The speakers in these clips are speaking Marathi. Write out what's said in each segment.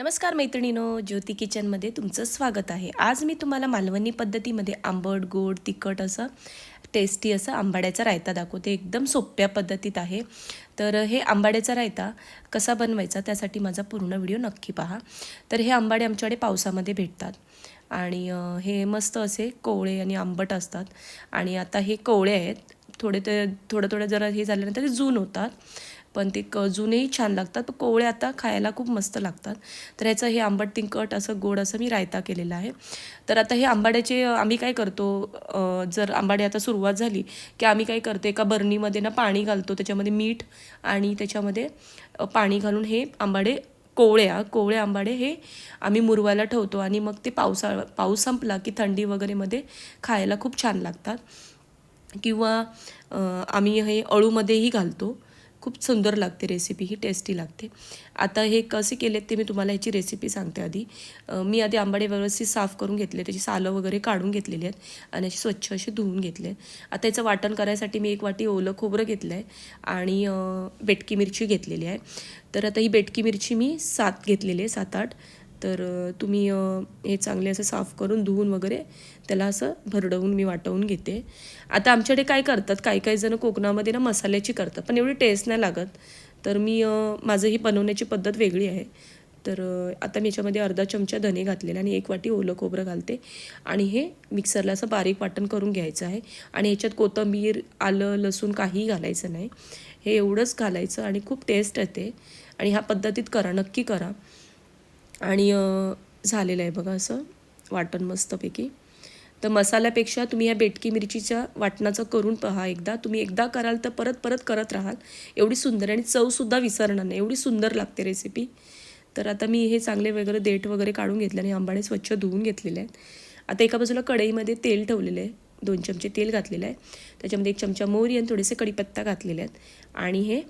नमस्कार मैत्रिणीनो ज्योती किचनमध्ये तुमचं स्वागत आहे. आज मी तुम्हाला मालवणी पद्धतीमध्ये आंबट गोड तिखट असं टेस्टी असं आंबाड्याचा रायता दाखवते. एकदम सोप्या पद्धतीत आहे. तर हे आंबाड्याचा रायता कसा बनवायचा त्यासाठी माझा पूर्ण व्हिडिओ नक्की पहा. तर हे आंबाडे आमच्याकडे पावसामध्ये भेटतात. आणि हे मस्त असे कोवळे आणि आंबट असतात. आणि आता हे कोवळे आहेत. थोडे ते थोडं थोडं जरा हे झाल्यानंतर ते जून होतात. पण ते क जुनेही छान लागतात. पण कोवळे आता खायला खूप मस्त लागतात. तर ह्याचं हे आंबट तिंकट असं गोड असं मी रायता केलेला आहे. तर आता हे आंबाड्याचे आम्ही काय करतो जर आंबाडे आता सुरुवात झाली की आम्ही काय करतो एका बरणीमध्ये ना पाणी घालतो त्याच्यामध्ये मीठ आणि त्याच्यामध्ये पाणी घालून हे आंबाडे कोवळ्या कोवळे आंबाडे हे आम्ही मुरवायला ठेवतो आणि मग ते पावसाळा पाऊस संपला की थंडी वगैरेमध्ये खायला खूप छान लागतात. किंवा आम्ही हे अळूमध्येही घालतो. खूप सुंदर लागते रेसिपी ही टेस्टी लागते. आता हे कसे केलेत ते मी तुम्हाला ह्याची रेसिपी सांगते आधी. मी आधी आंबाडे व्यवस्थित साफ करून घेतले त्याची सालं वगैरे काढून घेतलेली आहेत आणि अशी स्वच्छ असे धुवून घेतले आता याचं वाटण करायसाठी मी एक वाटी ओलं खोबरं घेतलं आहे आणि बेटकी मिरची घेतलेली आहे. तर आता ही बेटकी मिरची मी सात घेतलेली आहे सात आठ. तर तुम्ही हे चांगले असं साफ करून धुवून वगैरे त्याला असं भरडवून मी वाटवून घेते. आता आमच्याकडे काय करतात काही काही जण कोकणामध्ये ना मसाल्याची करतात पण एवढी टेस्ट नाही लागत. तर मी माझं ही बनवण्याची पद्धत वेगळी आहे. तर आता मी याच्यामध्ये अर्धा चमचा धने घातलेला आणि एक वाटी ओलं खोबरं घालते आणि हे मिक्सरला असं बारीक वाटण करून घ्यायचं आहे. आणि ह्याच्यात कोथिंबीर आलं लसूण काहीही घालायचं नाही. हे एवढंच घालायचं आणि खूप टेस्ट येते. आणि ह्या पद्धतीत करा नक्की करा. आणि झालेलं आहे बघा असं. वाटण मस्तपैकी. तर मसाल्यापेक्षा तुम्ही या बेटकी मिरचीच्या वाटणाचं करून पहा एकदा. तुम्ही एकदा कराल तर परत परत करत राहाल. एवढी सुंदर आणि चवसुद्धा विसरणार नाही. एवढी सुंदर लागते रेसिपी तर आता मी हे चांगले वगैरे देठ वगैरे काढून घेतले आणि आंबाडे स्वच्छ धुवून घेतलेले आहेत. आता एका बाजूला कढईमध्ये तेल ठेवलेलं आहे. दोन चमचे तेल घातलेलं आहे. त्याच्यामध्ये एक चमचा मोहरी आणि थोडेसे कढीपत्ता घातलेले आहेत. आणि हे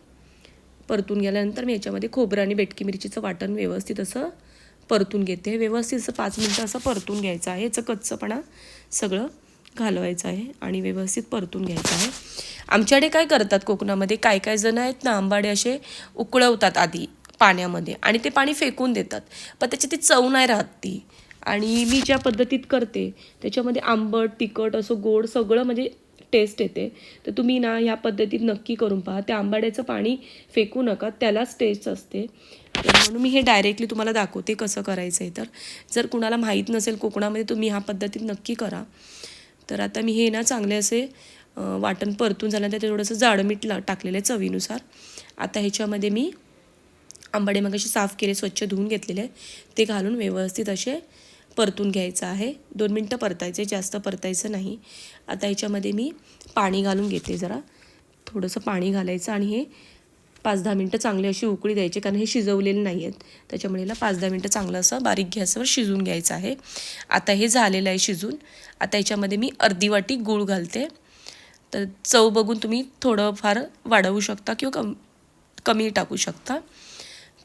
परतून गेल्यानंतर मी याच्यामध्ये खोबरं आणि बेटकी मिरचीचं वाटण व्यवस्थित असं परतून घेते. व्यवस्थित असं पाच मिनटं असं परतून घ्यायचं आहे. याचं कच्चपणा सगळं घालवायचं आहे आणि व्यवस्थित परतून घ्यायचं आहे. आमच्याकडे काय करतात कोकणामध्ये? काय काय जण आहेत ना आंबाडे असे उकळवतात आधी पाण्यामध्ये आणि ते पाणी फेकून देतात. पण त्याची ती चव नाही राहत ती. आणि मी ज्या पद्धतीत करते त्याच्यामध्ये आंबट तिखट असं गोड सगळं म्हणजे टेस्ट येते. तर तुम्ही ना ह्या पद्धतीत नक्की करून पहा. त्या आंबाड्याचं पाणी फेकू नका. त्यालाच टेस्ट असते. तर म्हणून मी हे डायरेक्टली तुम्हाला दाखवते कसं करायचं आहे तर. जर कुणाला माहीत नसेल कोकणामध्ये तुम्ही ह्या पद्धतीत नक्की करा. तर आता मी हे ना चांगले असे वाटण परतून झाल्यानंतर ते थोडंसं जाडं मीठ ला टाकलेलं आहे चवीनुसार. आता ह्याच्यामध्ये मी आंबाडे मग साफ केले स्वच्छ धुवून घेतलेले ते घालून व्यवस्थित असे परतून घ्यायचं आहे. दोन मिनटं परतायचे जास्त परतायचं नाही. आता ह्याच्यामध्ये मी पाणी घालून घेते जरा. थोडंसं पाणी घालायचं आणि हे पाच दहा मिनटं चांगली अशी उकळी द्यायची कारण हे शिजवलेले नाही आहेत त्याच्यामुळे याला पाच दहा मिनटं चांगलं असं बारीक गॅसवर शिजून घ्यायचं आहे. आता हे झालेलं आहे शिजून. आता याच्यामध्ये मी अर्धी वाटी गूळ घालते. तर चव बघून तुम्ही थोडं फार वाढवू शकता किंवा कम कमी टाकू शकता.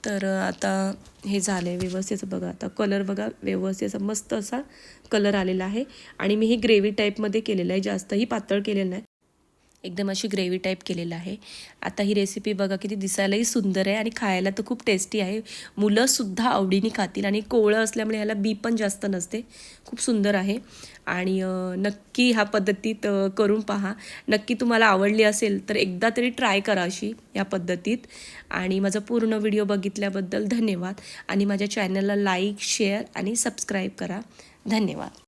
तर आता हे झालं आहे व्यवस्थित. बघा आता कलर बघा व्यवस्थित असा मस्त असा कलर आलेला आहे. आणि मी हे ग्रेव्ही टाईपमध्ये केलेलं आहे. जास्तही पातळ केलेलं नाही. एकदम अशी ग्रेव्ही टाईप केलेलं आहे. आता ही रेसिपी बघा किती दिसायलाही सुंदर आहे आणि खायला तर खूप टेस्टी आहे. मुलंसुद्धा आवडीने खातील आणि कोवळं असल्यामुळे ह्याला बी पण जास्त नसते. खूप सुंदर आहे. आणि नक्की ह्या पद्धतीत करून पहा. नक्की तुम्हाला आवडली असेल तर एकदा तरी ट्राय करा अशी या पद्धतीत. आणि माझा पूर्ण व्हिडिओ बघितल्याबद्दल धन्यवाद. आणि माझ्या चॅनलला लाईक शेअर आणि सबस्क्राईब करा. धन्यवाद.